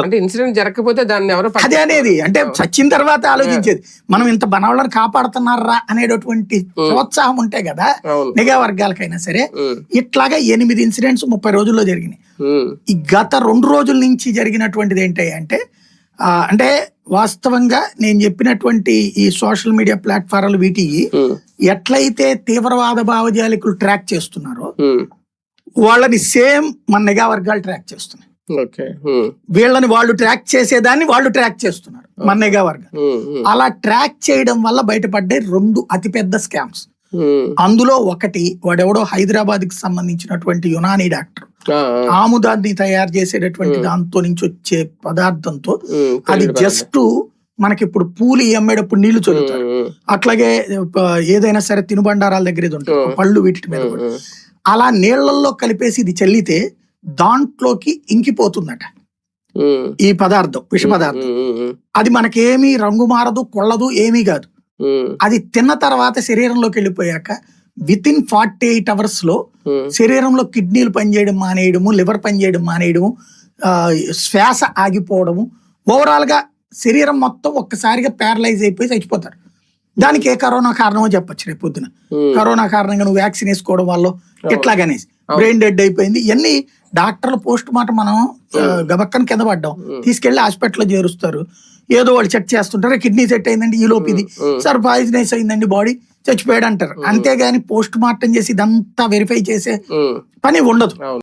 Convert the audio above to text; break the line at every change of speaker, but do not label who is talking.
అంటే ఇన్సిడెంట్ జరగకపోతే దాన్ని ఎవరు
అదే అనేది. అంటే చచ్చిన తర్వాత ఆలోచించేది మనం ఇంత బనవాళ్ళని కాపాడుతున్నారా అనేటటువంటి ప్రోత్సాహం ఉంటే కదా నిఘా వర్గాలకైనా సరే
ఉమ్,
ఇట్లాగా ఎనిమిది ఇన్సిడెంట్స్ ముప్పై రోజుల్లో జరిగినాయి.
ఉమ్,
ఈ గత రెండు రోజుల నుంచి జరిగినటువంటిది ఏంటి అంటే అంటే వాస్తవంగా నేను చెప్పినటువంటి ఈ సోషల్ మీడియా ప్లాట్ఫారాలు వీటి ఎట్లయితే తీవ్రవాద భావజాలికులు ట్రాక్ చేస్తున్నారో వాళ్ళని సేమ్ మన నిఘా వర్గాలు ట్రాక్ చేస్తున్నాయి. వీళ్ళని వాళ్ళు ట్రాక్ చేసేదాన్ని వాళ్ళు ట్రాక్ చేస్తున్నారు. మన నిఘా వర్గాలు
ఉమ్, ఉమ్,
అలా ట్రాక్ చేయడం వల్ల బయటపడ్డాయి రెండు అతిపెద్ద స్కామ్స్. అందులో ఒకటి వాడెవడో హైదరాబాద్కి సంబంధించినటువంటి యునానీ డాక్టర్. ఆముదాన్ని తయారు చేసేటటువంటి దాంతో నుంచి వచ్చే పదార్థంతో అది జస్ట్ మనకి ఇప్పుడు పూలు అమ్మేటప్పుడు నీళ్ళు చల్లుతారు.
ఉమ్,
అట్లాగే ఏదైనా సరే తినుబండారాల దగ్గర ఇది ఉంటుంది. పళ్ళు వీటి మీద కూడా. అలా నీళ్ళలో కలిపేసి ఇది చల్లితే దాంట్లోకి ఇంకిపోతుందట. ఈ పదార్థం విష పదార్థం. అది మనకేమీ రంగు మారదు కొల్లదు ఏమీ కాదు. అది తిన్న తర్వాత శరీరంలోకి వెళ్ళిపోయాక విత్ ఇన్ ఫార్టీ ఎయిట్
అవర్స్లో
శరీరంలో కిడ్నీలు పనిచేయడం మానేయడము లివర్ పనిచేయడం మానేయడము శ్వాస ఆగిపోవడము ఓవరాల్గా శరీరం మొత్తం ఒక్కసారిగా ప్యారలైజ్ అయిపోయి చచ్చిపోతారు. దానికి ఏ కరోనా కారణమో చెప్పొచ్చు రేపు పొద్దున. కరోనా కారణంగా నువ్వు వ్యాక్సిన్ వేసుకోవడం వల్ల ఇట్లాగనేసి బ్రెయిన్ డెడ్ అయిపోయింది. ఇవన్నీ డాక్టర్ల పోస్ట్ మార్టం మనం గబక్కన కింద పడ్డాం. తీసుకెళ్ళి హాస్పిటల్లో చేరుస్తారు. ఏదో వాళ్ళు చెక్ చేస్తుంటారు. కిడ్నీ సెట్ అయిందండి ఈ లోపు ఇది. సార్ పాయిజనైజ్ అయిందండి బాడీ చచ్చిపోయాడు అంటారు అంతేగాని పోస్ట్ మార్టం చేసి ఇదంతా వెరిఫై చేసే పని ఉండదు.